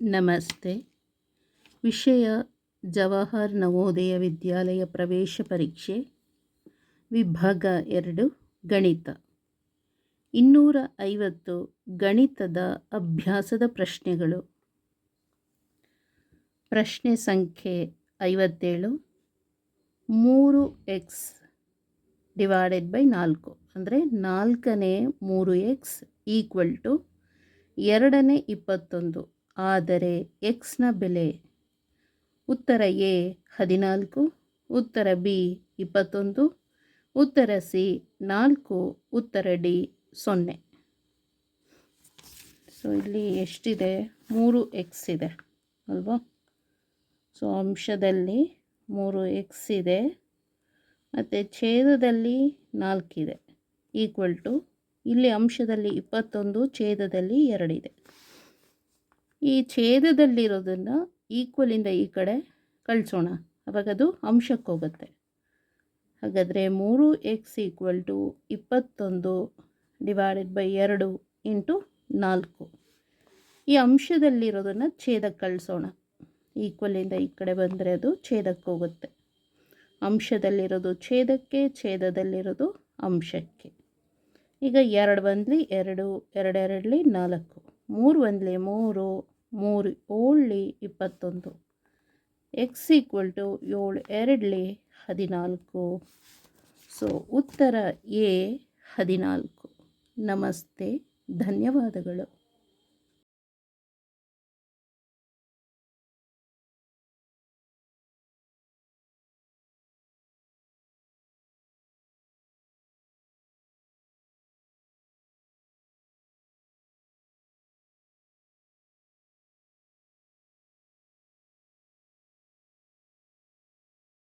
ನಮಸ್ತೆ. ವಿಷಯ ಜವಾಹರ್ ನವೋದಯ ವಿದ್ಯಾಲಯ ಪ್ರವೇಶ ಪರೀಕ್ಷೆ, ವಿಭಾಗ ಎರಡು, ಗಣಿತ. ಇನ್ನೂರ ಐವತ್ತು ಗಣಿತದ ಅಭ್ಯಾಸದ ಪ್ರಶ್ನೆಗಳು. ಪ್ರಶ್ನೆ ಸಂಖ್ಯೆ ಐವತ್ತೇಳು, ಮೂರು ಎಕ್ಸ್ ಡಿವೈಡೆಡ್ ಬೈ ನಾಲ್ಕು, ಅಂದರೆ ನಾಲ್ಕನೇ ಮೂರು ಎಕ್ಸ್ ಈಕ್ವಲ್ ಟು ಎರಡನೇ ಇಪ್ಪತ್ತೊಂದು. ಆದರೆ ಎಕ್ಸ್ನ ಬೆಲೆ? ಉತ್ತರ ಎ, ಹದಿನಾಲ್ಕು, ಉತ್ತರ ಬಿ, ಇಪ್ಪತ್ತೊಂದು, ಉತ್ತರ ಸಿ, ನಾಲ್ಕು, ಉತ್ತರ ಡಿ, ಸೊನ್ನೆ. ಸೊ ಇಲ್ಲಿ ಎಷ್ಟಿದೆ? ಮೂರು ಎಕ್ಸ್ ಇದೆ, ಅಲ್ವಾ? ಸೊ ಅಂಶದಲ್ಲಿ ಮೂರು ಎಕ್ಸ್ ಇದೆ, ಮತ್ತು ಛೇದದಲ್ಲಿ ನಾಲ್ಕಿದೆ ಈಕ್ವಲ್ ಟು ಇಲ್ಲಿ ಅಂಶದಲ್ಲಿ ಇಪ್ಪತ್ತೊಂದು, ಛೇದದಲ್ಲಿ ಎರಡಿದೆ ಈ ಛೇದದಲ್ಲಿರೋದನ್ನು ಈಕ್ವಲಿಂದ ಈ ಕಡೆ ಕಳಿಸೋಣ. ಅವಾಗ ಅದು ಅಂಶಕ್ಕೆ ಹೋಗುತ್ತೆ. ಹಾಗಾದರೆ ಮೂರು ಎಕ್ಸ್ ಈಕ್ವಲ್ ಟು ಇಪ್ಪತ್ತೊಂದು ಡಿವೈಡೆಡ್ ಬೈ ಎರಡು ಇಂಟು ನಾಲ್ಕು. ಈ ಅಂಶದಲ್ಲಿರೋದನ್ನು ಛೇದಕ್ಕೆ ಕಳಿಸೋಣ. ಈಕ್ವಲಿಂದ ಈ ಕಡೆ ಬಂದರೆ ಅದು ಛೇದಕ್ಕೆ ಹೋಗುತ್ತೆ. ಅಂಶದಲ್ಲಿರೋದು ಛೇದಕ್ಕೆ, ಛೇದದಲ್ಲಿರೋದು ಅಂಶಕ್ಕೆ. ಈಗ ಎರಡು ಬಂದಲಿ ಎರಡು, ಎರಡೆರಡಲಿ ನಾಲ್ಕು. ಮೂರು ಒಂದ್ಲೆ ಮೂರು ಮೂರು ಏಳಲಿ ಇಪ್ಪತ್ತೊಂದು. ಎಕ್ಸ್ ಈಕ್ವಲ್ ಟು ಏಳು, ಎರಡಲಿ ಹದಿನಾಲ್ಕು. ಸೊ ಉತ್ತರ ಎ ಹದಿನಾಲ್ಕು. ನಮಸ್ತೆ, ಧನ್ಯವಾದಗಳು.